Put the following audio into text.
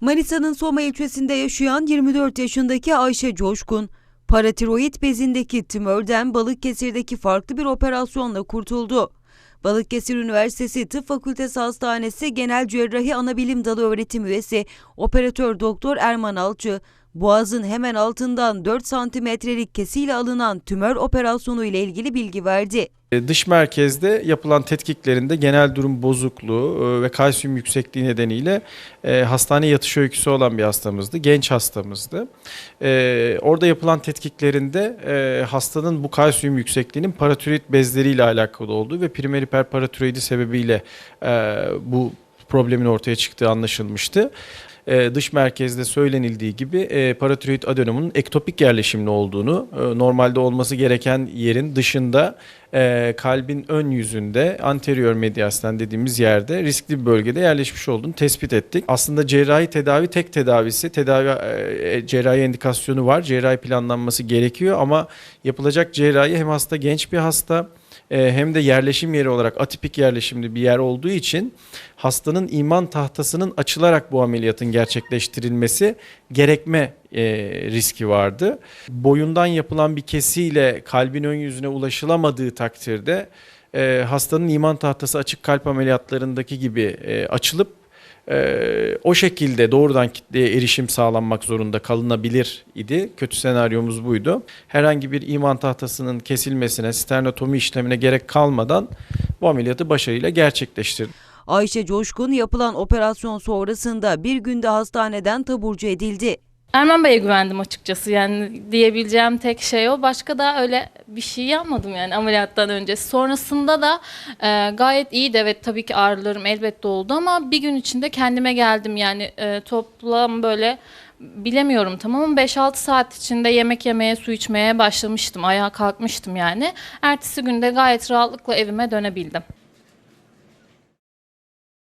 Manisa'nın Soma ilçesinde yaşayan 24 yaşındaki Ayşe Coşkun, paratiroid bezindeki tümörden Balıkesir'deki farklı bir operasyonla kurtuldu. Balıkesir Üniversitesi Tıp Fakültesi Hastanesi Genel Cerrahi Anabilim Dalı öğretim üyesi operatör doktor Erman Alçı, boğazın hemen altından 4 santimetrelik kesiyle alınan tümör operasyonu ile ilgili bilgi verdi. E, Dış merkezde yapılan tetkiklerinde genel durum bozukluğu e, ve kalsiyum yüksekliği nedeniyle e, hastane yatış öyküsü olan bir hastamızdı. Genç hastamızdı. Orada yapılan tetkiklerinde hastanın bu kalsiyum yüksekliğinin paratiroid bezleriyle alakalı olduğu ve primer hiperparatiroidi sebebiyle bu problemin ortaya çıktığı anlaşılmıştı. Ee, dış merkezde söylenildiği gibi e, paratiroid adenomunun ektopik yerleşimli olduğunu, e, normalde olması gereken yerin dışında e, kalbin ön yüzünde anterior mediastan dediğimiz yerde riskli bir bölgede yerleşmiş olduğunu tespit ettik. Aslında cerrahi tedavi tek tedavisi, tedavi e, cerrahi indikasyonu var, cerrahi planlanması gerekiyor ama yapılacak cerrahi hem hasta genç bir hasta e, hem de yerleşim yeri olarak atipik yerleşimli bir yer olduğu için hastanın iman tahtasının açılarak bu ameliyatın gerçekleştirilmesi gerekme e, riski vardı. Boyundan yapılan bir kesiyle kalbin ön yüzüne ulaşılamadığı takdirde e, hastanın iman tahtası açık kalp ameliyatlarındaki gibi e, açılıp e, o şekilde doğrudan kitleye erişim sağlanmak zorunda kalınabilir idi. Kötü senaryomuz buydu. Herhangi bir iman tahtasının kesilmesine, sternotomi işlemine gerek kalmadan bu ameliyatı başarıyla gerçekleştirdik. Ayşe Coşkun yapılan operasyon sonrasında bir günde hastaneden taburcu edildi. Erman Bey'e güvendim açıkçası yani diyebileceğim tek şey o. Başka da öyle bir şey yapmadım yani ameliyattan önce. Sonrasında da e, gayet iyiydi evet tabii ki ağrılarım elbette oldu ama bir gün içinde kendime geldim yani e, toplam böyle bilemiyorum tamam ama 5-6 saat içinde yemek yemeye su içmeye başlamıştım ayağa kalkmıştım yani. Ertesi günde gayet rahatlıkla evime dönebildim.